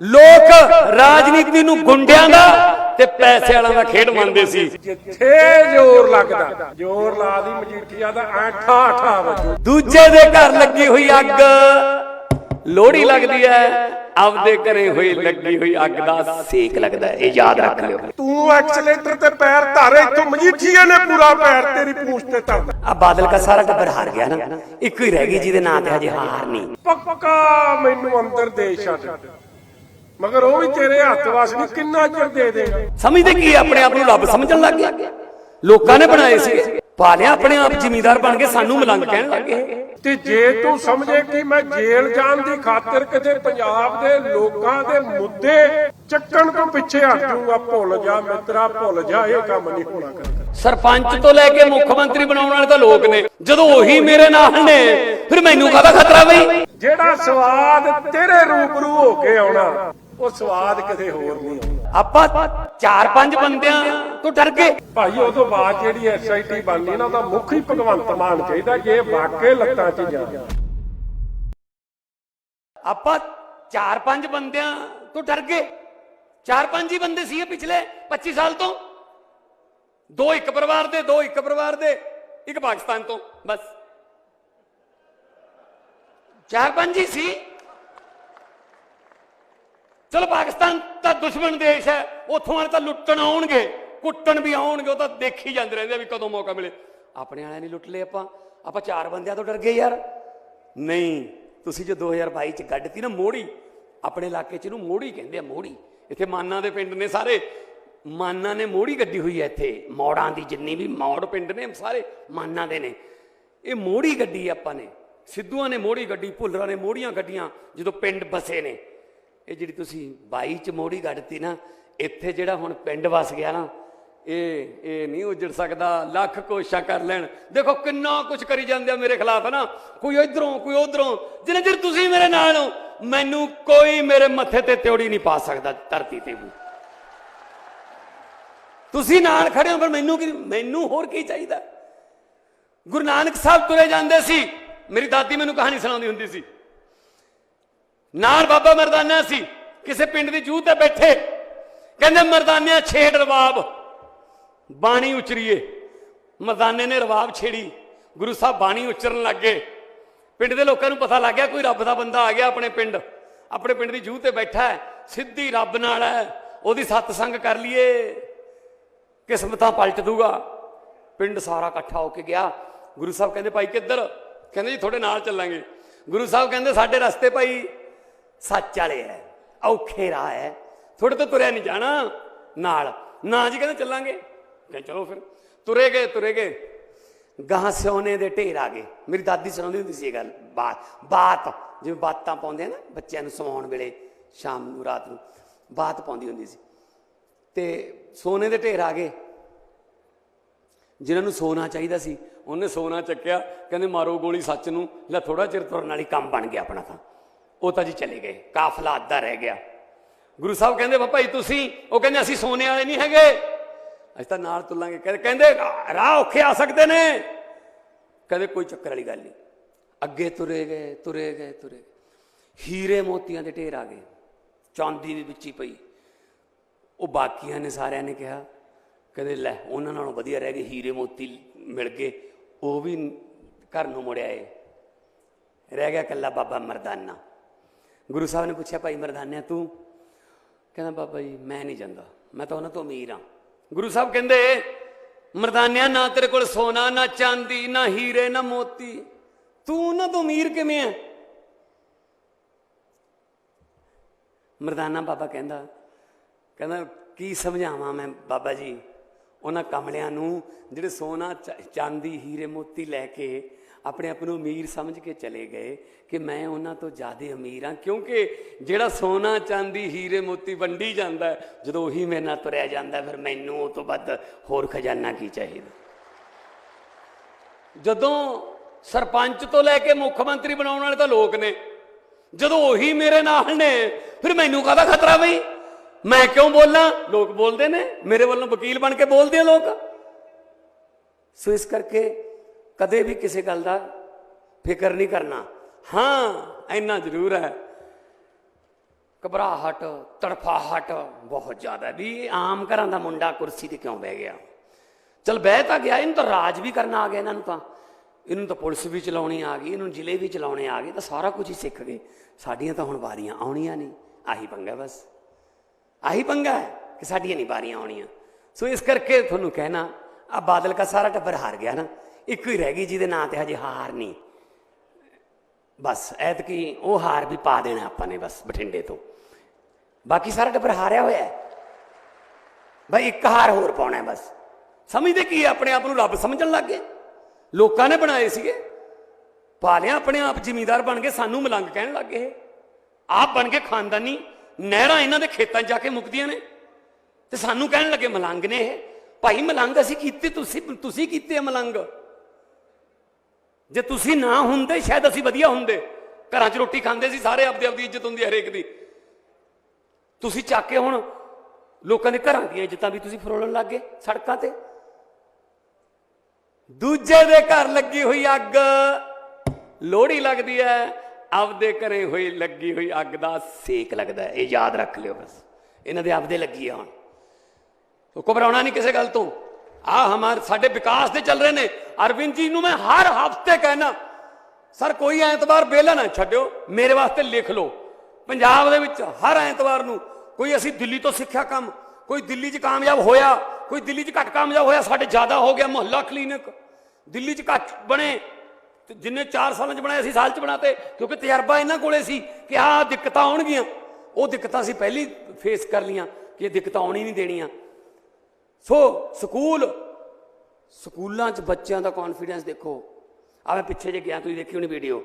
ਲੋਕ ਰਾਜਨੀਤੀ ਨੂੰ ਗੁੰਡਿਆਂ ਦਾ ਤੇ ਪੈਸੇ ਵਾਲਿਆਂ ਦਾ ਖੇਡ ਮੰਨਦੇ ਸੀ। ਜਿੱਥੇ ਜ਼ੋਰ ਲੱਗਦਾ ਜ਼ੋਰ ਲਾ ਦੀ ਮਜੀਠੀਆ ਦਾ ਐ ਠਾ ਠਾ ਵੱਜੂ। ਦੂਜੇ ਦੇ ਘਰ ਲੱਗੀ ਹੋਈ ਅੱਗ ਲੋਹੜੀ ਲੱਗਦੀ ਹੈ ਆਪਦੇ ਘਰੇ ਹੋਈ ਲੱਗੀ ਹੋਈ ਅੱਗ ਦਾ ਸੇਕ ਲੱਗਦਾ ਇਹ ਯਾਦ ਰੱਖ ਲਿਓ। ਤੂੰ ਐਕਸਲੇਟਰ ਤੇ ਪੈਰ ਧਾਰੇ ਇੱਥੋਂ ਮਜੀਠੀਆ ਨੇ ਪੂਰਾ ਪੈਰ ਤੇਰੀ ਪੂੰਛ ਤੇ ਧਰਦਾ ਆ ਬਾਦਲ ਦਾ ਸਾਰਾ ਟੱਬਰ ਹਾਰ ਗਿਆ ਨਾ ਇੱਕੋ ਹੀ ਰਹਿ ਗਈ ਜਿਹਦੇ ਨਾਂ ਤੇ ਹਜੇ ਹਾਰ ਨਹੀਂ। ਪੱਕਾ ਮੈਨੂੰ ਅੰਦਰ ਦੇ ਛੱਡ ਮਗਰ ਉਹ ਵੀ ਤੇਰੇ ਹੱਥ ਵਸ ਨਹੀਂ ਕਿੰਨਾ ਚਿਰ ਦੇ ਦੇਗਾ ਸਮਝਦੇ ਕੀ ਆਪਣੇ ਆਪ ਨੂੰ ਰੱਬ ਸਮਝਣ ਲੱਗ ਗਿਆ। ਲੋਕਾਂ ਨੇ ਬਣਾਏ ਸੀ। ਪਾਲਿਆ ਆਪਣੇ ਆਪ ਜ਼ਿਮੀਦਾਰ ਬਣ ਕੇ ਸਾਨੂੰ ਮਲੰਗ ਕਹਿਣ ਲੱਗੇ ਤੇ ਜੇ ਤੂੰ ਸਮਝੇ ਕਿ ਮੈਂ ਜੇਲ੍ਹ ਜਾਣ ਦੀ ਖਾਤਰ ਕਿਤੇ ਪੰਜਾਬ ਦੇ ਲੋਕਾਂ ਦੇ ਮੁੱਦੇ ਚੱਕਣ ਤੋਂ ਪਿੱਛੇ ਹਟ ਜਾਊਂਗਾ ਭੁੱਲ ਜਾ ਮਿੱਤਰਾ ਭੁੱਲ ਜਾ ਇਹ ਕੰਮ ਨਹੀਂ ਹੋਣਾ ਕਰ ਸਰਪੰਚ ਤੋਂ ਲੈ ਕੇ ਮੁੱਖ ਮੰਤਰੀ ਬਣਾਉਣ ਵਾਲੇ ਤਾਂ ਲੋਕ ਨੇ। ਜਦੋਂ ਉਹੀ ਮੇਰੇ ਨਾਲ ਨੇ ਫਿਰ ਮੈਨੂੰ ਕਾਹਦਾ ਖਤਰਾ ਬਈ? ਜਿਹੜਾ ਸਵਾਦ ਤੇਰੇ ਰੂਬਰੂ ਹੋ ਕੇ ਆਉਣਾ ਉਹ ਸਵਾਦ ਕਿਤੇ ਹੋਰ ਨਹੀਂ ਆਪਾਂ ਚਾਰ ਪੰਜ ਬੰਦਿਆਂ ਤੋਂ ਡਰ ਗਏ। ਭਾਈ ਉਹ ਤੋਂ ਬਾਅਦ ਜਿਹੜੀ ਐਸਆਈਟੀ ਬਣਨੀ ਨਾ ਉਹਦਾ ਮੁੱਖ ਹੀ ਭਗਵੰਤ ਮਾਨ ਚਾਹੀਦਾ ਜੇ ਵਾਕਈ ਲੱਤਾਂ 'ਚ ਜਾ ਆਪਾਂ ਚਾਰ ਪੰਜ ਬੰਦਿਆਂ ਤੋਂ ਡਰ ਗਏ। ਚਾਰ ਪੰਜ ਹੀ ਬੰਦੇ ਸੀ ਪਿਛਲੇ 25 ਸਾਲ ਤੋਂ। ਦੋ ਇੱਕ ਪਰਿਵਾਰ ਦੇ ਦੋ ਇੱਕ ਪਰਿਵਾਰ ਦੇ ਇੱਕ ਪਾਕਿਸਤਾਨ ਤੋਂ ਬਸ। ਚਾਰ ਪੰਜ ਹੀ ਸੀ। ਚਲੋ ਪਾਕਿਸਤਾਨ ਤਾਂ ਦੁਸ਼ਮਣ ਦੇਸ਼ ਹੈ, ਉੱਥੋਂ ਵਾਲੇ ਤਾਂ ਲੁੱਟਣ ਆਉਣਗੇ, ਕੁੱਟਣ ਵੀ ਆਉਣਗੇ, ਉਹ ਤਾਂ ਦੇਖੀ ਜਾਂਦੇ ਰਹਿੰਦੇ ਆ ਵੀ ਕਦੋਂ ਮੌਕਾ ਮਿਲੇ। ਆਪਣੇ ਵਾਲਿਆਂ ਨੇ ਲੁੱਟ ਲਏ ਆਪਾਂ ਆਪਾਂ ਚਾਰ ਬੰਦਿਆਂ ਤੋਂ ਡਰ ਗਏ ਯਾਰ। ਨਹੀਂ, ਤੁਸੀਂ ਜੋ 2022 ਚ ਗੱਡਤੀ ਨਾ ਮੋੜੀ, ਆਪਣੇ ਇਲਾਕੇ ਚ ਇਹਨੂੰ ਮੋੜੀ ਕਹਿੰਦੇ ਆ, ਮੋੜੀ। ਇੱਥੇ ਮਾਨਾ ਦੇ ਪਿੰਡ ਨੇ ਸਾਰੇ, ਮਾਨਾ ਨੇ ਮੋੜੀ ਗੱਡੀ ਹੋਈ ਹੈ ਇੱਥੇ, ਮੌੜਾਂ ਦੀ ਜਿੰਨੀ ਵੀ ਮੌੜ ਪਿੰਡ ਨੇ ਸਾਰੇ ਮਾਨਾ ਦੇ ਨੇ। ਇਹ ਮੋੜੀ ਗੱਡੀ ਆਪਾਂ ਨੇ, ਸਿੱਧੂਆਂ ਨੇ ਮੋੜੀ ਗੱਡੀ, ਭੁੱਲਰਾਂ ਨੇ ਮੋੜੀਆਂ ਗੱਡੀਆਂ, ਜਦੋਂ ਪਿੰਡ ਬਸੇ ਨੇ। ਇਹ ਜਿਹੜੀ ਤੁਸੀਂ ਬਾਈ ਚ ਮੋੜੀ ਗੱਡਤੀ ਨਾ, ਇੱਥੇ ਜਿਹੜਾ ਹੁਣ ਪਿੰਡ ਵਸ ਗਿਆ ਨਾ, ਇਹ ਇਹ ਨਹੀਂ ਉਜੜ ਸਕਦਾ, ਲੱਖ ਕੋਸ਼ਿਸ਼ਾਂ ਕਰ ਲੈਣ। ਦੇਖੋ ਕਿੰਨਾ ਕੁਝ ਕਰੀ ਜਾਂਦੇ ਆ ਮੇਰੇ ਖਿਲਾਫ ਹੈ ਨਾ। ਕੋਈ ਇਧਰੋਂ, ਕੋਈ ਉਧਰੋਂ। ਜਿੰਨੇ ਚਿਰ ਤੁਸੀਂ ਮੇਰੇ ਨਾਲ ਹੋ, ਮੈਨੂੰ ਕੋਈ ਮੇਰੇ ਮੱਥੇ ਤੇ ਤਿਉੜੀ ਨਹੀਂ ਪਾ ਸਕਦਾ ਧਰਤੀ ਤੇ ਵੀ। ਤੁਸੀਂ ਨਾਲ ਖੜੇ ਹੋ ਪਰ ਮੈਨੂੰ ਕੀ, ਮੈਨੂੰ ਹੋਰ ਕੀ ਚਾਹੀਦਾ? ਗੁਰੂ ਨਾਨਕ ਸਾਹਿਬ ਤੁਰੇ ਜਾਂਦੇ ਸੀ। ਮੇਰੀ ਦਾਦੀ ਮੈਨੂੰ ਕਹਾਣੀ ਸੁਣਾਉਂਦੀ ਹੁੰਦੀ ਸੀ। ਨਾਲ ਬਾਬਾ ਮਰਦਾਨਾ ਸੀ, ਕਿਸੇ ਪਿੰਡ ਦੀ ਜੂਹ ਤੇ ਬੈਠੇ। ਕਹਿੰਦੇ, ਮਰਦਾਨਿਆਂ ਛੇੜ ਰਬਾਬ ਬਾਣੀ ਉਚਰੀਏ। ਮਰਦਾਨੇ ਨੇ ਰਬਾਬ ਛੇੜੀ, ਗੁਰੂ ਸਾਹਿਬ ਬਾਣੀ ਉਚਰਨ ਲੱਗੇ। ਪਿੰਡ ਦੇ ਲੋਕਾਂ ਨੂੰ ਪਤਾ ਲੱਗ ਗਿਆ, ਕੋਈ ਰੱਬ ਦਾ ਬੰਦਾ ਆ ਗਿਆ ਆਪਣੇ ਪਿੰਡ। ਆਪਣੇ ਪਿੰਡ ਦੀ ਜੂਹ ਤੇ ਬੈਠਾ ਹੈ, ਸਿੱਧੀ ਰੱਬ ਨਾਲ ਹੈ, ਉਹਦੀ ਸਤਸੰਗ ਕਰ ਲਈਏ। ਕਿਸਮਤਾਂ ਪਲਟ ਦੂਗਾ। ਪਿੰਡ ਸਾਰਾ ਇਕੱਠਾ ਹੋ ਕੇ ਗਿਆ। ਗੁਰੂ ਸਾਹਿਬ ਕਹਿੰਦੇ, ਭਾਈ ਕਿੱਧਰ? ਕਹਿੰਦੇ, ਜੀ, ਤੁਹਾਡੇ ਨਾਲ ਚੱਲਾਂਗੇ। ਗੁਰੂ ਸਾਹਿਬ ਕਹਿੰਦੇ, ਸਾਡੇ ਰਸਤੇ, ਭਾਈ ਸੱਚ ਵਾਲੇ ਐ, ਔਖੇ ਰਾਹ ਹੈ ਥੋੜੇ ਤੋਂ ਤੁਰਿਆ ਨਹੀਂ ਜਾਣਾ। ਨਾਲ, ਨਾ ਜੀ ਕਹਿੰਦੇ ਚੱਲਾਂਗੇ। ਕਹਿੰਦੇ ਚਲੋ ਫਿਰ। ਤੁਰੇ ਗਏ ਤੁਰੇ ਗਏ। ਗਾਂ ਸਿਉਨੇ ਦੇ ਢੇਰ ਆ ਗਏ। ਮੇਰੀ ਦਾਦੀ ਸੁਣਾਉਂਦੀ ਹੁੰਦੀ ਸੀ ਇਹ ਗੱਲ। ਬਾਤ ਬਾਤ। ਜਿਵੇਂ ਬਾਤਾਂ ਪਾਉਂਦੇ ਆ ਨਾ ਬੱਚਿਆਂ ਨੂੰ ਸੌਣ ਵੇਲੇ, ਸ਼ਾਮ ਨੂੰ, ਰਾਤ ਨੂੰ, ਬਾਤ ਪਾਉਂਦੀ ਹੁੰਦੀ ਸੀ। ਤੇ ਸੋਨੇ ਦੇ ਢੇਰ ਆ ਗਏ। ਜਿਨ੍ਹਾਂ ਨੂੰ ਸੋਨਾ ਚਾਹੀਦਾ ਸੀ, ਉਹਨੇ ਸੋਨਾ ਚੱਕਿਆ। ਕਹਿੰਦੇ ਮਾਰੋ ਗੋਲੀ ਸੱਚ ਨੂੰ। ਲੈ ਥੋੜਾ ਚਿਰ ਤੁਰਨ ਵਾਲੀ ਕੰਮ ਬਣ ਗਿਆ ਆਪਣਾ ਤਾਂ। ਉਹ ਤਾਂ ਜੀ ਚਲੇ ਗਏ, ਕਾਫਲਾ ਅੱਧਾ ਰਹਿ ਗਿਆ। ਗੁਰੂ ਸਾਹਿਬ ਕਹਿੰਦੇ ਵਾ ਭਾਈ ਤੁਸੀਂ ਉਹ ਕਹਿੰਦੇ, ਅਸੀਂ ਸੋਨੇ ਵਾਲੇ ਨਹੀਂ ਹੈਗੇ। ਅਸੀਂ ਤਾਂ ਨਾਲ ਤੁਲਾਂਗੇ। ਕਹਿੰਦੇ ਕਹਿੰਦੇ, ਰਾਹ ਔਖੇ ਆ ਸਕਦੇ ਨੇ। ਕਦੇ ਕੋਈ ਚੱਕਰ ਵਾਲੀ ਗੱਲ ਨਹੀਂ। ਅੱਗੇ ਤੁਰੇ ਗਏ ਤੁਰੇ ਗਏ ਤੁਰੇ ਗਏ। ਹੀਰੇ ਮੋਤੀਆਂ ਦੇ ਢੇਰ ਆ ਗਏ। ਚਾਂਦੀ ਦੀ ਵਿੱਚੀ ਪਈ। ਉਹ ਬਾਕੀਆਂ ਨੇ ਸਾਰਿਆਂ ਨੇ ਕਿਹਾ ਕਦੇ ਲੈ, ਉਹਨਾਂ ਨਾਲੋਂ ਵਧੀਆ ਰਹਿ ਗਏ ਹੀਰੇ ਮੋਤੀ ਮਿਲ ਗਏ। ਉਹ ਵੀ ਘਰ ਨੂੰ ਮੁੜਿਆ ਏ। ਰਹਿ ਗਿਆ ਕੱਲਾ ਬਾਬਾ ਮਰਦਾਨਾ। ਗੁਰੂ ਸਾਹਿਬ ਨੇ ਪੁੱਛਿਆ, ਭਾਈ ਮਰਦਾਨਿਆ, ਤੂੰ? ਕਹਿੰਦਾ, ਬਾਬਾ ਜੀ, ਮੈਂ ਨਹੀਂ ਜਾਂਦਾ। ਮੈਂ ਤਾਂ ਉਹਨਾਂ ਤੋਂ ਅਮੀਰ ਹਾਂ। ਗੁਰੂ ਸਾਹਿਬ ਕਹਿੰਦੇ, ਮਰਦਾਨਿਆ, ਨਾ ਤੇਰੇ ਕੋਲ ਸੋਨਾ, ਨਾ ਚਾਂਦੀ, ਨਾ ਹੀਰੇ, ਨਾ ਮੋਤੀ। ਤੂੰ ਉਹਨਾਂ ਤੋਂ ਅਮੀਰ ਕਿਵੇਂ ਹੈ ਮਰਦਾਨਾ ਬਾਬਾ ਕਹਿੰਦਾ ਕਹਿੰਦਾ, ਕੀ ਸਮਝਾਵਾਂ ਮੈਂ ਬਾਬਾ ਜੀ? ਉਹਨਾਂ ਕਮਲਿਆਂ ਨੂੰ ਜਿਹੜੇ ਸੋਨਾ ਚ- ਚਾਂਦੀ, ਹੀਰੇ, ਮੋਤੀ ਲੈ ਕੇ ਆਪਣੇ ਆਪ ਨੂੰ ਅਮੀਰ ਸਮਝ ਕੇ ਚਲੇ ਗਏ ਕਿ ਮੈਂ ਉਹਨਾਂ ਤੋਂ ਜ਼ਿਆਦਾ ਅਮੀਰ ਹਾਂ, ਕਿਉਂਕਿ ਜਿਹੜਾ ਸੋਨਾ, ਚਾਂਦੀ, ਹੀਰੇ, ਮੋਤੀ ਵੰਡੀ ਜਾਂਦਾ ਜਦੋਂ ਉਹੀ ਮੇਰੇ ਨਾਲ ਤੁਰਿਆ ਜਾਂਦਾ ਫਿਰ ਮੈਨੂੰ ਉਹ ਤੋਂ ਵੱਧ ਹੋਰ ਖਜ਼ਾਨਾ ਕੀ ਚਾਹੀਦਾ? ਜਦੋਂ ਸਰਪੰਚ ਤੋਂ ਲੈ ਕੇ ਮੁੱਖ ਮੰਤਰੀ ਬਣਾਉਣ ਵਾਲੇ ਤਾਂ ਲੋਕ ਨੇ, ਜਦੋਂ ਉਹੀ ਮੇਰੇ ਨਾਲ ਨੇ, ਫਿਰ ਮੈਨੂੰ ਕਾਹਦਾ ਖਤਰਾ ਬਈ? ਮੈਂ ਕਿਉਂ ਬੋਲਾਂ? ਲੋਕ ਬੋਲਦੇ ਨੇ। ਮੇਰੇ ਵੱਲੋਂ ਵਕੀਲ ਬਣ ਕੇ ਬੋਲਦੇ ਆ ਲੋਕ। ਸੋ ਇਸ ਕਰਕੇ ਕਦੇ ਵੀ ਕਿਸੇ ਗੱਲ ਦਾ ਫਿਕਰ ਨਹੀਂ ਕਰਨਾ। ਹਾਂ, ਇੰਨਾ ਜ਼ਰੂਰ ਹੈ। ਘਬਰਾਹਟ, ਤੜਫਾਹਟ ਬਹੁਤ ਜ਼ਿਆਦਾ ਵੀ ਇਹ ਆਮ ਘਰਾਂ ਦਾ ਮੁੰਡਾ ਕੁਰਸੀ ਤੇ ਕਿਉਂ ਬਹਿ ਗਿਆ? ਚਲ ਬਹਿ ਤਾਂ ਗਿਆ, ਇਹਨੂੰ ਤਾਂ ਰਾਜ ਵੀ ਕਰਨਾ ਆ ਗਿਆ ਇਹਨਾਂ ਨੂੰ ਤਾਂ। ਇਹਨੂੰ ਤਾਂ ਪੁਲਿਸ ਵੀ ਚਲਾਉਣੀ ਆ ਗਈ, ਇਹਨੂੰ ਜ਼ਿਲ੍ਹੇ ਵੀ ਚਲਾਉਣੇ ਆ ਗਏ, ਤਾਂ ਸਾਰਾ ਕੁਝ ਹੀ ਸਿੱਖ ਗਏ। ਸਾਡੀਆਂ ਤਾਂ ਹੁਣ ਵਾਰੀਆਂ ਆਉਣੀਆਂ ਨਹੀਂ। ਆਹੀ ਪੰਗਾ ਬਸ। ਆਹੀ ਪੰਗਾ ਹੈ ਕਿ ਸਾਡੀਆਂ ਨਹੀਂ ਬਾਰੀਆਂ ਆਉਣੀਆਂ। ਸੋ ਇਸ ਕਰਕੇ ਤੁਹਾਨੂੰ ਕਹਿਣਾ, ਆ ਬਾਦਲ ਦਾ ਸਾਰਾ ਟੱਬਰ ਹਾਰ ਗਿਆ ਨਾ। ਇੱਕੋ ਹੀ ਰਹਿ ਗਈ ਜਿਹਦੇ ਨਾਂ ਤੇ ਹਜੇ ਹਾਰ ਨਹੀਂ। ਬਸ, ਐਤਕੀ ਉਹ ਹਾਰ ਵੀ ਪਾ ਦੇਣਾ ਆਪਾਂ ਨੇ ਬਸ ਬਠਿੰਡੇ ਤੋਂ। ਬਾਕੀ ਸਾਰਾ ਟੱਬਰ ਹਾਰਿਆ ਹੋਇਆ ਹੈ। ਭਾਈ ਇੱਕ ਹਾਰ ਹੋਰ ਪਾਉਣਾ ਬਸ। ਸਮਝਦੇ ਕੀ ਆਪਣੇ ਆਪ ਨੂੰ ਰੱਬ ਸਮਝਣ ਲੱਗ ਗਏ। ਲੋਕਾਂ ਨੇ ਬਣਾਏ ਸੀਗੇ। ਪਾ ਲਿਆ ਆਪਣੇ ਆਪ ਜ਼ਿਮੀਂਦਾਰ ਬਣ ਕੇ, ਸਾਨੂੰ ਮਲੰਗ ਕਹਿਣ ਲੱਗ ਗਏ। ਆਪ ਬਣ ਕੇ ਖਾਨਦਾਨੀ ਨਹਿਰਾਂ ਇਹਨਾਂ ਦੇ ਖੇਤਾਂ 'ਚ ਜਾ ਕੇ ਮੁੱਕਦੀਆਂ ਨੇ। ਤੇ ਸਾਨੂੰ ਕਹਿਣ ਲੱਗੇ, ਮਲੰਗ ਨੇ ਇਹ। ਭਾਈ, ਮਲੰਗ ਅਸੀਂ ਕੀਤੇ, ਤੁਸੀਂ ਤੁਸੀਂ ਕੀਤੇ ਆ ਮਲੰਗ। ਜੇ ਤੁਸੀਂ ਨਾ ਹੁੰਦੇ, ਸ਼ਾਇਦ ਅਸੀਂ ਵਧੀਆ ਹੁੰਦੇ। ਘਰਾਂ 'ਚ ਰੋਟੀ ਖਾਂਦੇ ਸੀ, ਸਾਰੇ ਆਪਦੀ ਆਪਦੀ ਇੱਜ਼ਤ ਹੁੰਦੀ ਹਰੇਕ ਦੀ। ਤੁਸੀਂ ਚੱਕ ਕੇ ਹੁਣ ਲੋਕਾਂ ਦੇ ਘਰਾਂ ਦੀਆਂ ਇੱਜ਼ਤਾਂ ਵੀ ਤੁਸੀਂ ਫਰੋਲਣ ਲੱਗ ਗਏ ਸੜਕਾਂ ਤੇ। ਦੂਜੇ ਦੇ ਘਰ ਲੱਗੀ ਹੋਈ ਅੱਗ। ਲੋਹੜੀ ਲੱਗਦੀ ਹੈ। ਆਪਦੇ ਘਰੇ ਹੋਈ, ਲੱਗੀ ਹੋਈ ਅੱਗ ਦਾ ਸੇਕ ਲੱਗਦਾ ਇਹ ਯਾਦ ਰੱਖ ਲਿਓ ਬਸ। ਇਹਨਾਂ ਦੇ ਆਪਦੇ ਲੱਗੀ ਆ ਹੁਣ। ਤੋ ਘਬਰਾਉਣਾ ਨਹੀਂ ਕਿਸੇ ਗੱਲ ਤੋਂ। ਆ ਹਮਾਰ ਸਾਡੇ ਵਿਕਾਸ ਦੇ ਚੱਲ ਰਹੇ ਨੇ। ਅਰਵਿੰਦ ਜੀ ਨੂੰ ਮੈਂ ਹਰ ਹਫ਼ਤੇ ਕਹਿਣਾ ਸਰ, ਕੋਈ ਐਤਵਾਰ ਬੇਲਾ ਨਾ ਛੱਡਿਓ। ਮੇਰੇ ਵਾਸਤੇ ਲਿਖ ਲਓ। ਪੰਜਾਬ ਦੇ ਵਿੱਚ ਹਰ ਐਤਵਾਰ ਨੂੰ ਕੋਈ ਅਸੀਂ ਦਿੱਲੀ ਤੋਂ ਸਿੱਖਿਆ ਕੰਮ, ਕੋਈ ਦਿੱਲੀ 'ਚ ਕਾਮਯਾਬ ਹੋਇਆ, ਕੋਈ ਦਿੱਲੀ 'ਚ ਘੱਟ ਕਾਮਯਾਬ ਹੋਇਆ, ਸਾਡੇ ਜ਼ਿਆਦਾ ਹੋ ਗਿਆ ਮੁਹੱਲਾ ਕਲੀਨਿਕ। ਦਿੱਲੀ 'ਚ ਘੱਟ ਬਣੇ ਤੇ ਜਿੰਨੇ 4 ਸਾਲਾਂ 'ਚ ਬਣਾਏ ਅਸੀਂ ਸਾਲ 'ਚ ਬਣਾਤੇ, ਕਿਉਂਕਿ ਤਜਰਬਾ ਇਹਨਾਂ ਕੋਲੇ ਸੀ ਕਿ ਆਹ ਦਿੱਕਤਾਂ ਆਉਣਗੀਆਂ। ਉਹ ਦਿੱਕਤਾਂ ਅਸੀਂ ਪਹਿਲੀ ਫੇਸ ਕਰ ਲੀਆਂ ਕਿ ਇਹ ਦਿੱਕਤਾਂ ਆਉਣੀ ਨਹੀਂ ਦੇਣੀਆਂ। ਸੋ ਸਕੂਲ, ਸਕੂਲਾਂ 'ਚ ਬੱਚਿਆਂ ਦਾ ਕੌਨਫੀਡੈਂਸ ਦੇਖੋ। ਆ ਮੈਂ ਪਿੱਛੇ ਜੇ ਗਿਆ, ਤੁਸੀਂ ਦੇਖੀ ਹੋਣੀ ਵੀਡੀਓ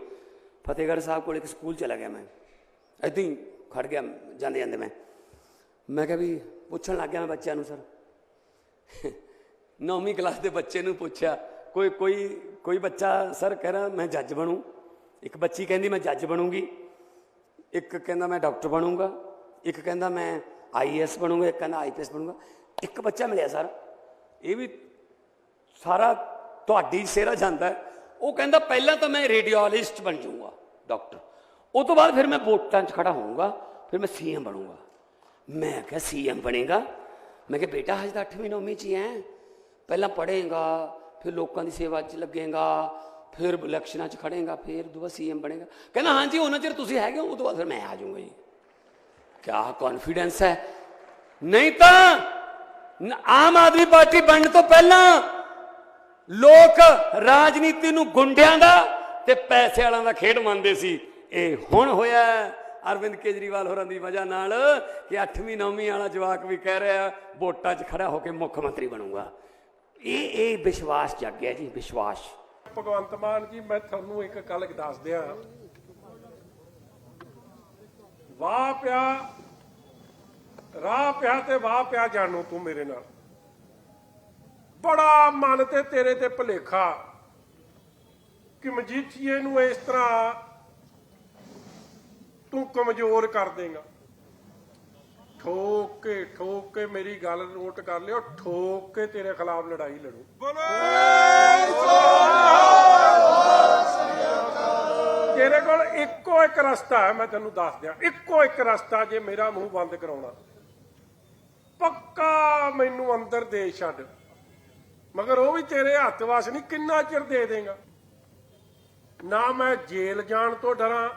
ਫਤਿਹਗੜ੍ਹ ਸਾਹਿਬ ਕੋਲ ਇੱਕ ਸਕੂਲ ਚਲਾ ਗਿਆ ਮੈਂ। ਏਦਾਂ ਹੀ ਖੜ ਗਿਆ, ਜਾਂਦੇ ਜਾਂਦੇ ਮੈਂ। ਮੈਂ ਕਿਹਾ ਵੀ ਪੁੱਛਣ ਲੱਗ ਗਿਆ ਮੈਂ ਬੱਚਿਆਂ ਨੂੰ, ਸਰ। ਨੌਵੀਂ ਕਲਾਸ ਦੇ ਬੱਚੇ ਨੂੰ ਪੁੱਛਿਆ ਕੋਈ ਕੋਈ ਕੋਈ ਬੱਚਾ, ਸਰ, ਕਹਿ ਰਿਹਾ, ਮੈਂ ਜੱਜ ਬਣੂ। ਇੱਕ ਬੱਚੀ ਕਹਿੰਦੀ, ਮੈਂ ਜੱਜ ਬਣੂੰਗੀ। ਇੱਕ ਕਹਿੰਦਾ, ਮੈਂ ਡਾਕਟਰ ਬਣੂੰਗਾ। ਇੱਕ ਕਹਿੰਦਾ, ਮੈਂ ਆਈਐਸ ਬਣੂੰਗਾ। ਇੱਕ ਕਹਿੰਦਾ ਆਈਪੀਐਸ ਬਣੂੰਗਾ। ਇੱਕ ਬੱਚਾ ਮਿਲਿਆ, ਸਰ, ਇਹ ਵੀ ਸਾਰਾ ਤੁਹਾਡੀ ਸੇਰਾ ਜਾਂਦਾ ਉਹ ਕਹਿੰਦਾ, ਪਹਿਲਾਂ ਤਾਂ ਮੈਂ ਰੇਡੀਓਲੋਜਿਸਟ ਬਣ ਜਾਊਂਗਾ, ਡਾਕਟਰ। ਉਹ ਤੋਂ ਬਾਅਦ ਫਿਰ ਮੈਂ ਵੋਟਾਂ 'ਚ ਖੜਾ ਹੋਊਂਗਾ, ਫਿਰ ਮੈਂ ਸੀਐਮ ਬਣੂੰਗਾ। ਮੈਂ ਕਿਹਾ ਸੀਐਮ ਬਣੇਗਾ? ਮੈਂ ਕਿਹਾ, ਬੇਟਾ, ਹਜੇ ਤਾਂ 8ਵੀਂ 9ਵੀਂ 'ਚ ਹੀ ਹੈ ਪਹਿਲਾਂ ਪੜ੍ਹੇਗਾ ਫਿਰ ਲੋਕਾਂ ਦੀ ਸੇਵਾ 'ਚ ਲੱਗੇਗਾ, ਫਿਰ ਇਲੈਕਸ਼ਨਾਂ 'ਚ ਖੜੇਗਾ, ਫਿਰ ਦੁਬਾਰਾ ਸੀਐਮ ਬਣੇਗਾ। ਕਹਿੰਦਾ, ਹਾਂਜੀ, ਉਹਨਾਂ ਚਿਰ ਤੁਸੀਂ ਹੈਗੇ ਹੋ, ਉਹ ਤੋਂ ਬਾਅਦ ਫਿਰ ਮੈਂ ਆ ਜਾਊਂਗਾ ਜੀ। ਕਿਆ ਕੌਨਫੀਡੈਂਸ ਹੈ? ਨਹੀਂ ਤਾਂ ਆਮ ਆਦਮੀ ਪਾਰਟੀ ਬਣਨ ਤੋਂ ਪਹਿਲਾਂ ਲੋਕ ਰਾਜਨੀਤੀ ਨੂੰ ਗੁੰਡਿਆਂ ਦਾ ਤੇ ਪੈਸੇ ਵਾਲਿਆਂ ਦਾ ਖੇਡ ਮੰਨਦੇ ਸੀ। ਇਹ ਹੁਣ ਹੋਇਆ ਅਰਵਿੰਦ ਕੇਜਰੀਵਾਲ ਹੋਰਾਂ ਦੀ ਵਜ੍ਹਾ ਨਾਲ ਕਿ 8ਵੀਂ 9ਵੀਂ ਵਾਲਾ ਜਵਾਕ ਵੀ ਕਹਿ ਰਿਹਾ, ਵੋਟਾਂ 'ਚ ਖੜਾ ਹੋ ਕੇ ਮੁੱਖ ਮੰਤਰੀ ਬਣੂਗਾ। ਇਹ ਇਹ ਵਿਸ਼ਵਾਸ ਜਾਗਿਆ ਜੀ, ਵਿਸ਼ਵਾਸ। ਭਗਵੰਤ ਮਾਨ ਜੀ, ਮੈਂ ਤੁਹਾਨੂੰ ਇੱਕ ਗੱਲ ਦੱਸ ਦਿਆਂ। ਵਾਹ ਪਿਆ, ਰਾਹ ਪਿਆ ਤੇ ਵਾਹ ਪਿਆ ਜਾਣੋ ਤੂੰ ਮੇਰੇ ਨਾਲ। ਬੜਾ ਮਨ ਤੇ ਤੇਰੇ ਤੇ ਭਲੇਖਾ। ਕਿ ਮਜੀਠੀਏ ਨੂੰ ਇਸ ਤਰ੍ਹਾਂ ਤੂੰ ਕਮਜ਼ੋਰ ਕਰ ਦੇਗਾ। ਠੋਕ ਕੇ ਠੋਕ ਕੇ ਮੇਰੀ ਗੱਲ ਨੋਟ ਕਰ ਲਿਓ ਠੋਕ ਕੇ ਤੇਰੇ ਖਿਲਾਫ ਲੜਾਈ ਲੜੂ। ਤੇਰੇ ਕੋਲ ਇੱਕੋ ਇੱਕ ਰਸਤਾ ਹੈ ਮੈਂ ਤੈਨੂੰ ਦੱਸ ਦਿਆਂ। ਇੱਕੋ ਇੱਕ ਰਸਤਾ ਜੇ ਮੇਰਾ ਮੂੰਹ ਬੰਦ ਕਰਾਉਣਾ। ਪੱਕਾ ਮੈਨੂੰ ਅੰਦਰ ਦੇ ਛੱਡ। ਮਗਰ ਉਹ ਵੀ ਤੇਰੇ ਹੱਥ ਵਾਸ ਨਹੀਂ ਕਿੰਨਾ ਚਿਰ ਦੇ ਦੇਗਾ? ਨਾ ਮੈਂ ਜੇਲ੍ਹ ਜਾਣ ਤੋਂ ਡਰਾਂ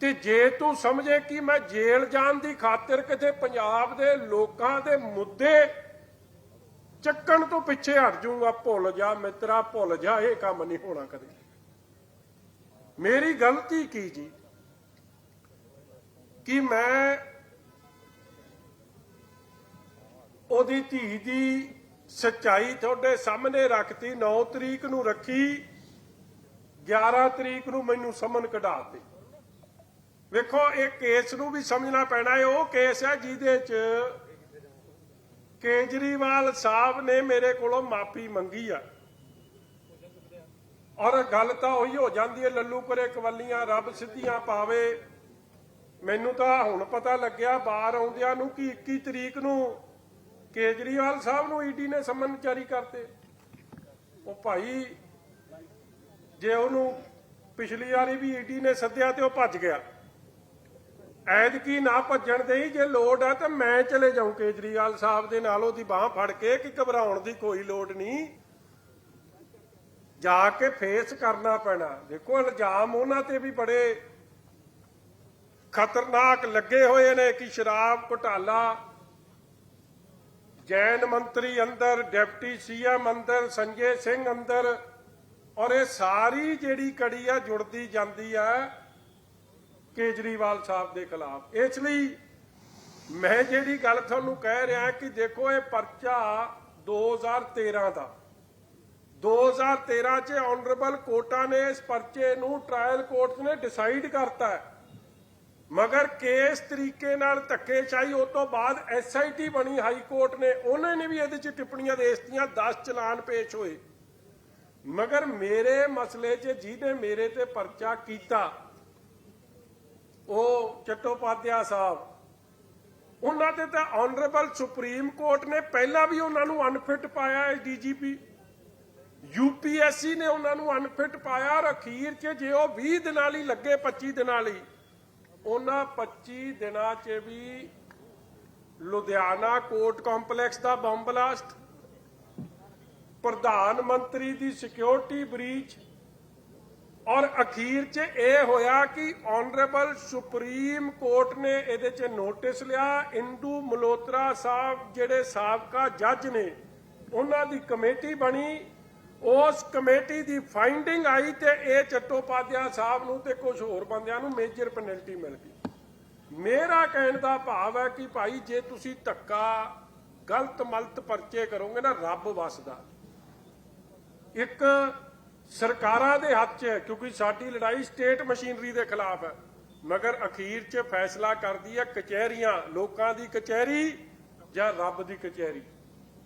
ਤੇ ਜੇ ਤੂੰ ਸਮਝੇ ਕਿ ਮੈਂ ਜੇਲ੍ਹ ਜਾਣ ਦੀ ਖਾਤਰ ਕਿਤੇ ਪੰਜਾਬ ਦੇ ਲੋਕਾਂ ਦੇ ਮੁੱਦੇ ਚੱਕਣ ਤੋਂ ਪਿੱਛੇ ਹਟ ਜਾਊਂਗਾ, ਭੁੱਲ ਜਾ ਮਿੱਤਰਾ, ਭੁੱਲ ਜਾ, ਇਹ ਕੰਮ ਨਹੀਂ ਹੋਣਾ ਕਦੇ। ਮੇਰੀ ਗਲਤੀ ਕੀ ਜੀ? ਕਿ ਮੈਂ ਉਹਦੀ ਧੀ ਦੀ ਸੱਚਾਈ ਤੁਹਾਡੇ ਸਾਹਮਣੇ ਰੱਖਤੀ 9 ਤਰੀਕ ਨੂੰ ਰੱਖੀ 11 ਤਰੀਕ ਨੂੰ ਮੈਨੂੰ ਸਮਨ ਕਢਾਤੇ ਵੇਖੋ, ਇਹ ਕੇਸ ਨੂੰ ਵੀ ਸਮਝਣਾ ਪੈਣਾ ਹੈ। ਉਹ ਕੇਸ ਹੈ ਜਿਹਦੇ 'ਚ ਕੇਜਰੀਵਾਲ ਸਾਹਿਬ ਨੇ ਮੇਰੇ ਕੋਲੋਂ ਮਾਫੀ ਮੰਗੀ ਆ। ਔਰ ਗੱਲ ਤਾਂ ਉਹੀ ਹੋ ਜਾਂਦੀ ਹੈ, ਲੱਲੂ ਕਰੇ ਕਵੱਲੀਆਂ ਰੱਬ ਸਿੱਧੀਆਂ ਪਾਵੇ। ਮੈਨੂੰ ਤਾਂ ਹੁਣ ਪਤਾ ਲੱਗਿਆ ਬਾਹਰ ਆਉਂਦਿਆਂ ਨੂੰ ਕਿ 21 ਤਰੀਕ ਨੂੰ ਕੇਜਰੀਵਾਲ ਸਾਹਿਬ ਨੂੰ ਈਡੀ ਨੇ ਸਮਨ ਜਾਰੀ ਕਰਤੇ। ਉਹ ਭਾਈ, ਜੇ ਉਹਨੂੰ ਪਿਛਲੀ ਵਾਰੀ ਵੀ ਈਡੀ ਨੇ ਸੱਦਿਆ ਤੇ ਉਹ ਭੱਜ ਗਿਆ। ਐਦਕੀ ਨਾ ਭੱਜਣ ਦੇਈ, ਜੇ ਲੋੜ ਆ ਤਾਂ ਮੈਂ ਚਲੇ ਜਾਉਂ ਕੇਜਰੀਵਾਲ ਸਾਹਿਬ ਦੇ ਨਾਲ, ਉਹਦੀ ਬਾਹ ਫੜ ਕੇ, ਕਿ ਘਬਰਾਉਣ ਦੀ ਕੋਈ ਲੋੜ ਨਹੀਂ। ਜਾ ਕੇ ਫੇਸ ਕਰਨਾ ਪੈਣਾ। ਦੇਖੋ, ਇਲਜ਼ਾਮ ਉਹਨਾਂ ਤੇ ਵੀ ਬੜੇ ਖਤਰਨਾਕ ਲੱਗੇ ਹੋਏ ਨੇ ਕਿ ਸ਼ਰਾਬ ਘੁਟਾਲਾ, ਜੈਨ ਮੰਤਰੀ ਅੰਦਰ, ਡਿਪਟੀ ਸੀਐਮ ਅੰਦਰ, ਸੰਜੇ ਸਿੰਘ ਅੰਦਰ, ਔਰ ਇਹ ਸਾਰੀ ਜਿਹੜੀ ਕੜੀ ਆ, ਜੁੜਦੀ ਜਾਂਦੀ ਆ। ਕੇਜਰੀਵਾਲ ਸਾਹਿਬ ਦੇ ਖਿਲਾਫ। ਇਸ ਲਈ ਮੈਂ ਜਿਹੜੀ ਗੱਲ ਤੁਹਾਨੂੰ ਕਹਿ ਰਿਹਾ ਕਿ ਦੇਖੋ ਇਹ ਪਰਚਾ 2013 ਦਾ। 2013 ਚ ਆਨਰੇਬਲ ਕੋਰਟਾਂ ਨੇ ਇਸ ਪਰਚੇ ਨੂੰ ਟ੍ਰਾਇਲ ਕੋਰਟ ਨੇ ਡਿਸਾਈਡ ਕਰਤਾ ਹੈ। ਮਗਰ ਕੇਸ ਤਰੀਕੇ ਨਾਲ ਧੱਕੇਸ਼ਾਹੀ ਉਸ ਤੋਂ ਬਾਅਦ ਐਸਆਈਟੀ ਬਣੀ ਹਾਈ ਕੋਰਟ ਨੇ, ਉਹਨਾਂ ਨੇ ਵੀ ਇਹਦੇ ਚ ਟਿੱਪਣੀਆਂ ਦੇ ਦਿੱਤੀਆਂ 10 ਚਲਾਨ ਪੇਸ਼ ਹੋਏ। ਮਗਰ ਮੇਰੇ ਮਸਲੇ 'ਚ ਜਿਹਨੇ ਮੇਰੇ ਤੇ ਪਰਚਾ ਕੀਤਾ ਉਹ ਚਟੋਪਾਧਿਆ ਸਾਹਿਬ, ਉਹਨਾਂ ਤੇ ਤਾਂ ਆਨਰੇਬਲ ਸੁਪਰੀਮ ਕੋਰਟ ਨੇ ਪਹਿਲਾਂ ਵੀ ਉਹਨਾਂ ਨੂੰ ਅਨਫਿਟ ਪਾਇਆ ਹੈ ਡੀਜੀਪੀ ਯੂਪੀਐਸਸੀ ਨੇ ਉਹਨਾਂ ਨੂੰ ਅਨਫਿਟ ਪਾਇਆ ਔਰ ਅਖੀਰ 'ਚ, ਜੇ ਉਹ 20 ਦਿਨਾਂ ਲਈ ਲੱਗੇ 25 ਦਿਨਾਂ ਲਈ, ਉਹਨਾਂ 25 ਦਿਨਾਂ 'ਚ ਵੀ ਲੁਧਿਆਣਾ ਕੋਰਟ ਕੰਪਲੈਕਸ ਦਾ ਬੰਬ ਬਲਾਸਟ ਪ੍ਰਧਾਨ ਮੰਤਰੀ ਦੀ ਸਿਕਿਉਰਿਟੀ ਬ੍ਰੀਚ ਔਰ ਅਖੀਰ 'ਚ ਇਹ ਹੋਇਆ ਕਿ ਆਨਰੇਬਲ ਸੁਪਰੀਮ ਕੋਰਟ ਨੇ ਇਹਦੇ 'ਚ ਨੋਟਿਸ ਲਿਆ। ਇੰਦੂ ਮਲੋਤਰਾ ਸਾਹਿਬ ਜਿਹੜੇ ਸਾਬਕਾ ਜੱਜ ਨੇ, ਉਹਨਾਂ ਦੀ ਕਮੇਟੀ ਬਣੀ। ਉਸ ਕਮੇਟੀ ਦੀ ਫਾਈਂਡਿੰਗ ਆਈ ਤੇ ਇਹ ਚਟੋਪਾਧਿਆ ਸਾਹਿਬ ਨੂੰ ਤੇ ਕੁਝ ਹੋਰ ਬੰਦਿਆਂ ਨੂੰ ਮੇਜਰ ਪੈਨਲਟੀ ਮਿਲ ਗਈ। ਮੇਰਾ ਕਹਿਣ ਦਾ ਭਾਵ ਹੈ ਕਿ ਭਾਈ ਜੇ ਤੁਸੀਂ ਧੱਕਾ, ਗਲਤ ਮਲਤ ਪਰਚੇ ਕਰੋਗੇ ਨਾ, ਰੱਬ ਵਸਦਾ। ਇੱਕ ਸਰਕਾਰਾਂ ਦੇ ਹੱਥ 'ਚ ਹੈ ਕਿਉਂਕਿ ਸਾਡੀ ਲੜਾਈ ਸਟੇਟ ਮਸ਼ੀਨਰੀ ਦੇ ਖਿਲਾਫ ਹੈ, ਮਗਰ ਅਖੀਰ 'ਚ ਫੈਸਲਾ ਕਰਦੀ ਹੈ ਕਚਹਿਰੀਆਂ, ਲੋਕਾਂ ਦੀ ਕਚਹਿਰੀ ਜਾਂ ਰੱਬ ਦੀ ਕਚਹਿਰੀ।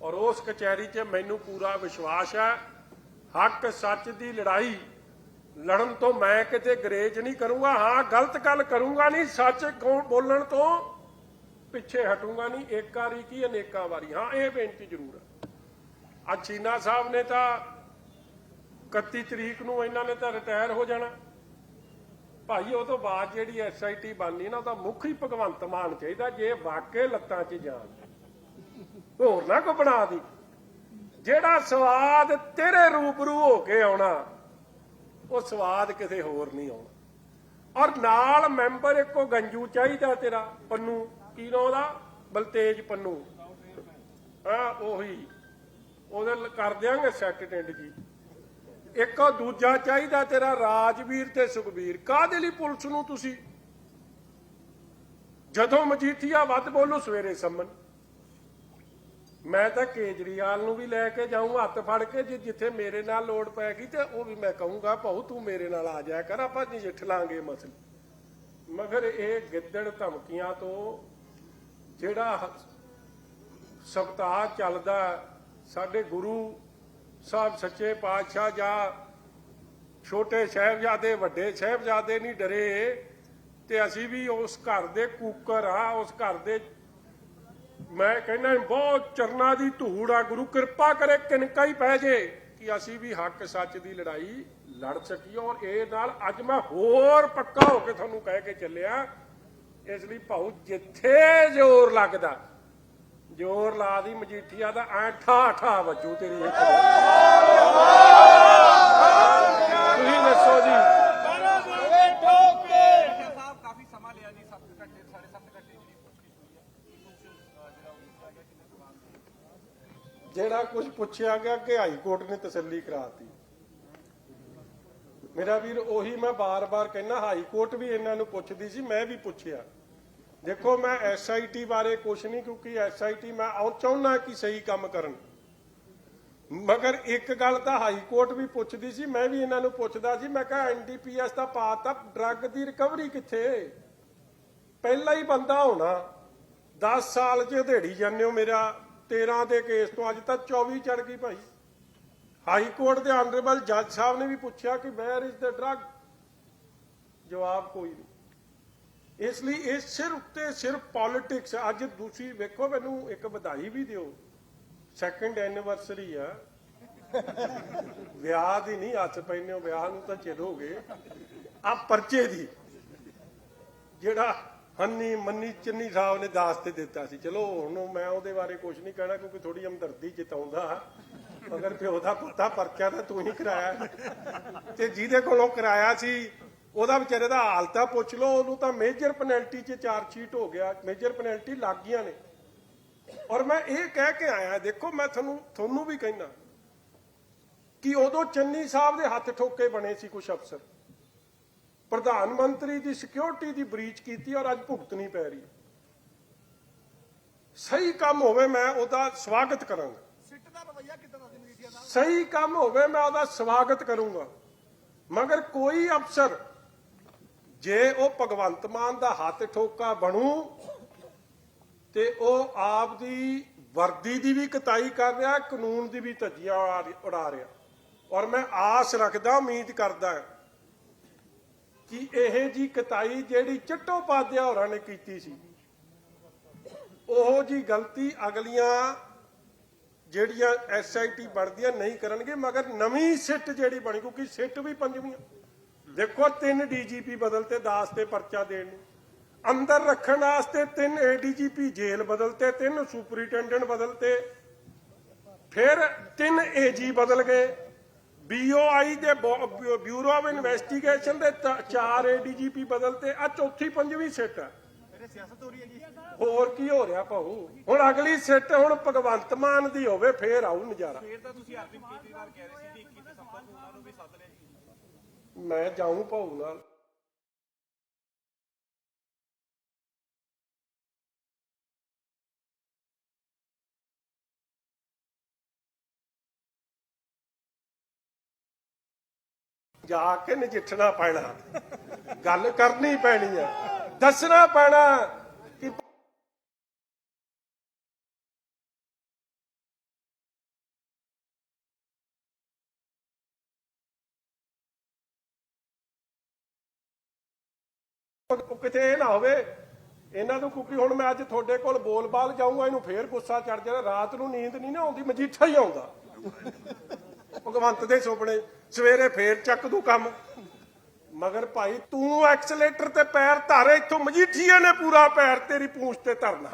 ਔਰ ਉਸ ਕਚਹਿਰੀ 'ਚ ਮੈਨੂੰ ਪੂਰਾ ਵਿਸ਼ਵਾਸ ਹੈ, ਹੱਕ ਸੱਚ ਦੀ ਲੜਾਈ ਲੜਨ ਤੋਂ ਮੈਂ ਕਿਤੇ ਗਰੇਜ ਨਹੀਂ ਕਰੂੰਗਾ, ਹਾਂ, ਗਲਤ ਗੱਲ ਕਰੂੰਗਾ ਨਹੀਂ, ਸੱਚ ਬੋਲਣ ਤੋਂ ਪਿੱਛੇ ਹਟੂੰਗਾ ਨਹੀਂ ਇੱਕ ਵਾਰੀ ਕੀ, ਅਨੇਕਾਂ ਵਾਰੀ। ਹਾਂ, ਇਹ ਬੇਨਤੀ ਜ਼ਰੂਰ ਹੈ। ਅੱਜ ਚੀਨਾ ਸਾਹਿਬ ਨੇ ਤਾਂ 31 ਤਰੀਕ ਨੂੰ ਇਹਨਾਂ ਨੇ ਤਾਂ ਰਿਟਾਇਰ ਹੋ ਜਾਣਾ। ਭਾਈ, ਉਹ ਤੋਂ ਬਾਅਦ ਜਿਹੜੀ ਐਸਆਈਟੀ ਬਣਨੀ ਨਾ ਉਹਦਾ ਮੁੱਖ ਹੀ ਭਗਵੰਤ ਮਾਨ ਚਾਹੀਦਾ, ਜੇ ਵਾਕੇ ਲੱਤਾਂ 'ਚ ਜਾਣ ਹੋਰ ਨਾ ਕੋ ਬਣਾ ਦੀ। ਜਿਹੜਾ ਸਵਾਦ ਤੇਰੇ ਰੂਬਰੂ ਹੋ ਕੇ ਆਉਣਾ, ਉਹ ਸਵਾਦ ਕਿਸੇ ਹੋਰ ਨਹੀਂ ਆਉਣਾ। ਔਰ ਨਾਲ ਮੈਂਬਰ ਇੱਕੋ ਗੰਜੂ ਚਾਹੀਦਾ ਤੇਰਾ, ਪੰਨੂ। ਕੀ ਨਾਂ ਉਹਦਾ? ਬਲਤੇਜ ਪੰਨੂ। ਹਾਂ, ਉਹੀ। ਉਹਦੇ ਕਰ ਦਿਆਂਗੇ ਸੈੱਟ ਟੈਂਡ ਜੀ। ਇੱਕ ਦੂਜਾ ਚਾਹੀਦਾ ਤੇਰਾ ਰਾਜਵੀਰ ਤੇ ਸੁਖਬੀਰ। ਕਾਹਦੇ ਲਈ ਪੁਲਿਸ ਨੂੰ ਤੁਸੀਂ? ਜਦੋਂ ਮਜੀਠੀਆ ਵੱਧ ਬੋਲੂ, ਸਵੇਰੇ ਸੰਮਨ। ਮੈਂ ਤਾਂ ਕੇਜਰੀਵਾਲ ਨੂੰ ਵੀ ਲੈ ਕੇ ਜਾਊਂ, ਹੱਥ ਫੜ ਕੇ, ਜੇ ਜਿੱਥੇ ਮੇਰੇ ਨਾਲ ਲੋੜ ਪੈ ਗਈ ਤੇ ਉਹ ਵੀ ਮੈਂ ਕਹੂੰਗਾ, ਭਾਉ, ਤੂੰ ਮੇਰੇ ਨਾਲ ਆ ਜਾਇਆ ਕਰ, ਆਪਾਂ ਨਜਿੱਠ ਲਾਂਗੇ ਮਸਲੇ। ਮਗਰ ਇਹ ਗਿੱਦੜ ਧਮਕੀਆਂ ਤੋਂ ਜਿਹੜਾ ਸਪਤਾਹ ਚੱਲਦਾ, ਸਾਡੇ ਗੁਰੂ ਸਾਹਿਬ ਸੱਚੇ ਪਾਤਸ਼ਾਹ ਜਾਂ ਛੋਟੇ ਸਾਹਿਬਜ਼ਾਦੇ, ਵੱਡੇ ਸਾਹਿਬਜ਼ਾਦੇ ਨਹੀਂ ਡਰੇ। ਤੇ ਅਸੀਂ ਵੀ ਉਸ ਘਰ ਦੇ ਕੂਕਰ ਆ ਉਸ ਘਰ ਦੇ ਮੈਂ ਕਹਿੰਦਾ ਬਹੁਤ ਚਰਨਾ ਦੀ ਧੂੜ ਆ, ਗੁਰੂ ਕਿਰਪਾ ਕਰੇ ਕਿਨਕਾ ਹੀ ਪੈ ਜੇ ਕਿ ਅਸੀਂ ਵੀ ਹੱਕ ਸੱਚ ਦੀ ਲੜਾਈ ਲੜ ਸਕੀਏ। ਔਰ ਇਹ ਨਾਲ ਅੱਜ ਮੈਂ ਹੋਰ ਪੱਕਾ ਹੋ ਕੇ ਤੁਹਾਨੂੰ ਕਹਿ ਕੇ ਚੱਲਿਆ, ਇਸ ਲਈ ਭਾਉ ਜਿੱਥੇ ਜ਼ੋਰ ਲੱਗਦਾ। ਜ਼ੋਰ ਲਾ ਦੀ ਮਜੀਠੀਆ ਦਾ, ਐ ਠਾ ਠਾ ਵੱਜੂ ਤੇਰੀ ਇੱਕ ਤੁਸੀਂ ਦੱਸੋ ਜੀ। ਜਿਹੜਾ ਉਹ ਕੁਝ ਪੁੱਛਿਆ ਗਿਆ ਕਿ ਹਾਈ ਕੋਰਟ ਨੇ ਤਸੱਲੀ ਕਰਾਤੀ। ਮੇਰਾ ਵੀਰ, ਉਹੀ ਮੈਂ ਬਾਰ-ਬਾਰ ਕਹਿੰਦਾ, ਹਾਈ ਕੋਰਟ ਵੀ ਇਹਨਾਂ ਨੂੰ ਪੁੱਛਦੀ ਸੀ, ਮੈਂ ਵੀ ਪੁੱਛਿਆ। ਦੇਖੋ, ਮੈਂ ਐਸਆਈਟੀ ਬਾਰੇ ਕੁਝ ਨਹੀਂ, ਕਿਉਂਕਿ ਐਸਆਈਟੀ ਮੈਂ ਆਉਂ ਚਾਹੁੰਦਾ ਕਿ ਸਹੀ ਕੰਮ ਕਰਨ। ਮਗਰ ਇੱਕ ਗੱਲ ਤਾਂ ਹਾਈ ਕੋਰਟ ਵੀ ਪੁੱਛਦੀ ਸੀ, ਮੈਂ ਵੀ ਇਹਨਾਂ ਨੂੰ ਪੁੱਛਦਾ ਸੀ, ਮੈਂ ਕਿਹਾ ਐਨਡੀਪੀਐਸ ਦਾ ਪਾਤਾ ਡਰੱਗ ਦੀ ਰਿਕਵਰੀ ਕਿੱਥੇ? ਪਹਿਲਾ ਹੀ ਬੰਦਾ ਹੋਣਾ 10 ਸਾਲ ਚ ਢੇੜੀ ਜਾਂਦੇ ਹੋ ਮੇਰਾ 13 ਦੇ ਕੇਸ ਤੋਂ ਅੱਜ ਤੱਕ 24 ਚੜ ਗਈ ਭਾਈ। ਹਾਈ ਕੋਰਟ ਦੇ ਆਨਰੇਬਲ ਜੱਜ ਸਾਹਿਬ ਨੇ ਵੀ ਪੁੱਛਿਆ ਕਿ ਵੇਅਰ ਇਜ਼ ਦਾ ਡਰੱਗ ਜਵਾਬ ਕੋਈ ਨਹੀਂ। ਇਸ ਲਈ ਇਹ ਸਿਰਫ ਤੇ ਸਿਰਫ ਪੋਲਿਟਿਕਸ ਅੱਜ ਦੂਸਰੀ ਵੇਖੋ, ਮੈਨੂੰ ਇੱਕ ਵਧਾਈ ਵੀ ਦਿਓ। ਸੈਕੰਡ ਐਨੀਵਰਸਰੀ ਆ। ਵਿਆਹ ਦੀ ਨਹੀਂ, ਹੱਥ ਪੈਨੇ ਹੋ, ਵਿਆਹ ਨੂੰ ਤਾਂ ਚਿਰ ਹੋ ਗਏ। ਆ ਪਰਚੇ ਦੀ, ਜਿਹੜਾ ਹੰਨੀ ਮੰਨੀ ਚੰਨੀ ਸਾਹਿਬ ਨੇ ਦਾਸ ਤੇ ਦਿੱਤਾ ਸੀ। ਚਲੋ, ਹੁਣ ਮੈਂ ਉਹਦੇ ਬਾਰੇ ਕੁਝ ਨਹੀਂ ਕਹਿਣਾ, ਕਿਉਂਕਿ ਥੋੜੀ ਹਮਦਰਦੀ ਜਿਤਾਉਂਦਾ ਮਗਰ ਪਿਓ ਦਾ ਪਤਾ ਪਰਚਾ ਤਾਂ ਤੂੰ ਹੀ ਕਰਾਇਆ। ਤੇ ਜਿਹਦੇ ਕੋਲੋਂ ਕਰਾਇਆ ਸੀ ਉਹਦਾ ਵਿਚਾਰੇ ਦਾ ਹਾਲ ਤਾਂ ਪੁੱਛ ਲਓ ਉਹਨੂੰ ਤਾਂ ਮੇਜਰ ਪੈਨਲਟੀ 'ਚ ਚਾਰ ਸ਼ੀਟ ਹੋ ਗਿਆ ਮੇਜਰ ਪੈਨਲਟੀ ਲੱਗ ਗਈਆਂ ਨੇ। ਔਰ ਮੈਂ ਇਹ ਕਹਿ ਕੇ ਆਇਆ ਦੇਖੋ ਮੈਂ ਤੁਹਾਨੂੰ ਤੁਹਾਨੂੰ ਵੀ ਕਹਿਣਾ ਕਿ ਉਦੋਂ ਚੰਨੀ ਸਾਹਿਬ ਦੇ ਹੱਥ ਠੋਕੇ ਬਣੇ ਸੀ ਕੁਝ ਅਫਸਰ। ਪ੍ਰਧਾਨ ਮੰਤਰੀ ਦੀ ਸਿਕਿਉਰਿਟੀ ਦੀ ਬ੍ਰੀਚ ਕੀਤੀ ਔਰ ਅੱਜ ਭੁਗਤਣੀ ਪੈ ਰਹੀ। ਹੈ। ਸਹੀ ਕੰਮ ਹੋਵੇ ਮੈਂ ਉਹਦਾ ਸਵਾਗਤ ਕਰਾਂਗਾ। ਸਿੱਟ ਦਾ ਰਵਈਆ ਕਿਦਾਂ ਦਾ ਸੀ ਮਜੀਠੀਆ ਦਾ? ਸਹੀ ਕੰਮ ਹੋਵੇ ਮੈਂ ਉਹਦਾ ਸਵਾਗਤ ਕਰੂੰਗਾ। ਮਗਰ ਕੋਈ ਅਫਸਰ ਜੇ ਉਹ ਭਗਵੰਤ ਮਾਨ ਦਾ ਹੱਥ ਠੋਕਾ ਬਣੂ ਤੇ ਉਹ ਆਪ ਦੀ ਵਰਦੀ ਦੀ ਵੀ ਕਤਾਈ ਕਰ ਰਿਹਾ, ਕਾਨੂੰਨ ਦੀ ਵੀ ਧੱਜੀਆਂ ਉਡਾ ਰਿਹਾ ਔਰ ਮੈਂ ਆਸ ਰੱਖਦਾ, ਉਮੀਦ ਕਰਦਾ ਕਿ ਇਹ ਜੀ ਕਤਾਈ ਜਿਹੜੀ ਚਟੋਪਾਧਿਆ ਹੋਰਾਂ ਨੇ ਕੀਤੀ ਸੀ, ਉਹ ਜੀ ਗਲਤੀ ਅਗਲੀਆਂ ਜਿਹੜੀਆਂ ਐਸਆਈਟੀ ਬਣਦੀਆਂ ਨਹੀਂ ਕਰਨਗੇ, ਮਗਰ ਨਵੀਂ ਸਿੱਟ ਜਿਹੜੀ ਬਣੀ, ਕਿਉਂਕਿ ਸਿੱਟ ਵੀ ਪੰਜਵੀਂ ਦੇਖੋ ਤਿੰਨ ਡੀਜੀਪੀ ਬਦਲਤੇ ਦਾਸ ਤੇ ਪਰਚਾ ਦੇਣ ਨੂੰ। ਅੰਦਰ ਰੱਖਣ ਵਾਸਤੇ ਤਿੰਨ ਏਡੀਜੀਪੀ ਜੇਲ੍ਹ ਬਦਲਤੇ, ਤਿੰਨ ਸੁਪਰੀਟੈਂਡੈਂਟ ਬਦਲਤੇ। ਫਿਰ ਤਿੰਨ ਏਜੀ ਬਦਲ ਗਏ। ਬੀਓਆਈ ਦੇ ਬੋ- ਬਿਊਰੋ ਆਫ ਇਨਵੈਸਟੀਗੇਸ਼ਨ ਦੇ ਚਾਰ ਏਡੀਜੀਪੀ ਬਦਲਤੇ। ਆ ਚੌਥੀ ਪੰਜਵੀਂ ਸਿੱਟ। ਆ ਮੇਰੇ ਸਿਆਸਤ ਹੋ ਹੈ ਹੋਰ ਕੀ ਹੋ ਰਿਹਾ ਭਾਊ? ਹੁਣ ਅਗਲੀ ਸਿੱਟ ਹੁਣ ਭਗਵੰਤ ਮਾਨ ਦੀ ਹੋਵੇ, ਫੇਰ ਆਊ ਨਜ਼ਾਰਾ। ਫੇਰ ਤਾਂ ਤੁਸੀਂ ਅਰਵਿੰਦ ਕੇਜਰੀਵਾਲ ਕਹਿ ਰਹੇ ਸੀ ਕਿ 21 ਦਸੰਬਰ ਨੂੰ ਉਹਨਾਂ ਨੂੰ ਵੀ ਸੱਦ ਲਿਆ ਜੀ ਮੈਂ ਜਾਊਂ ਭਾਊ ਨਾਲ। ਜਾ ਕੇ ਨਜਿੱਠਣਾ ਪੈਣਾ। ਗੱਲ ਕਰਨੀ ਪੈਣੀ ਹੈ ਦੱਸਣਾ ਪੈਣਾ। ਕਿਤੇ ਇਹ ਨਾ ਹੋਵੇ। ਇਹਨਾਂ ਨੂੰ ਕਿਉਂਕਿ ਹੁਣ ਮੈਂ ਅੱਜ ਤੁਹਾਡੇ ਕੋਲ ਬੋਲ-ਬਾਲ ਜਾਊਂਗਾ, ਇਹਨੂੰ ਫੇਰ ਗੁੱਸਾ ਚੜ ਜਾਣਾ। ਰਾਤ ਨੂੰ ਨੀਂਦ ਨਹੀਂ ਨਾ ਆਉਂਦੀ, ਮਜੀਠਾ ਹੀ ਆਉਂਦਾ। ਭਗਵੰਤ ਦੇ ਸੁਪਨੇ, ਸਵੇਰੇ ਫੇਰ ਚੱਕ ਦੂ ਕੰਮ। ਮਗਰ ਭਾਈ, ਤੂੰ ਐਕਸਲੇਟਰ ਤੇ ਪੈਰ ਧਰ, ਇੱਥੋਂ ਮਜੀਠੀਏ ਨੇ ਪੂਰਾ ਪੈਰ ਤੇਰੀ ਪੂੰਛ ਤੇ ਧਰਨਾ।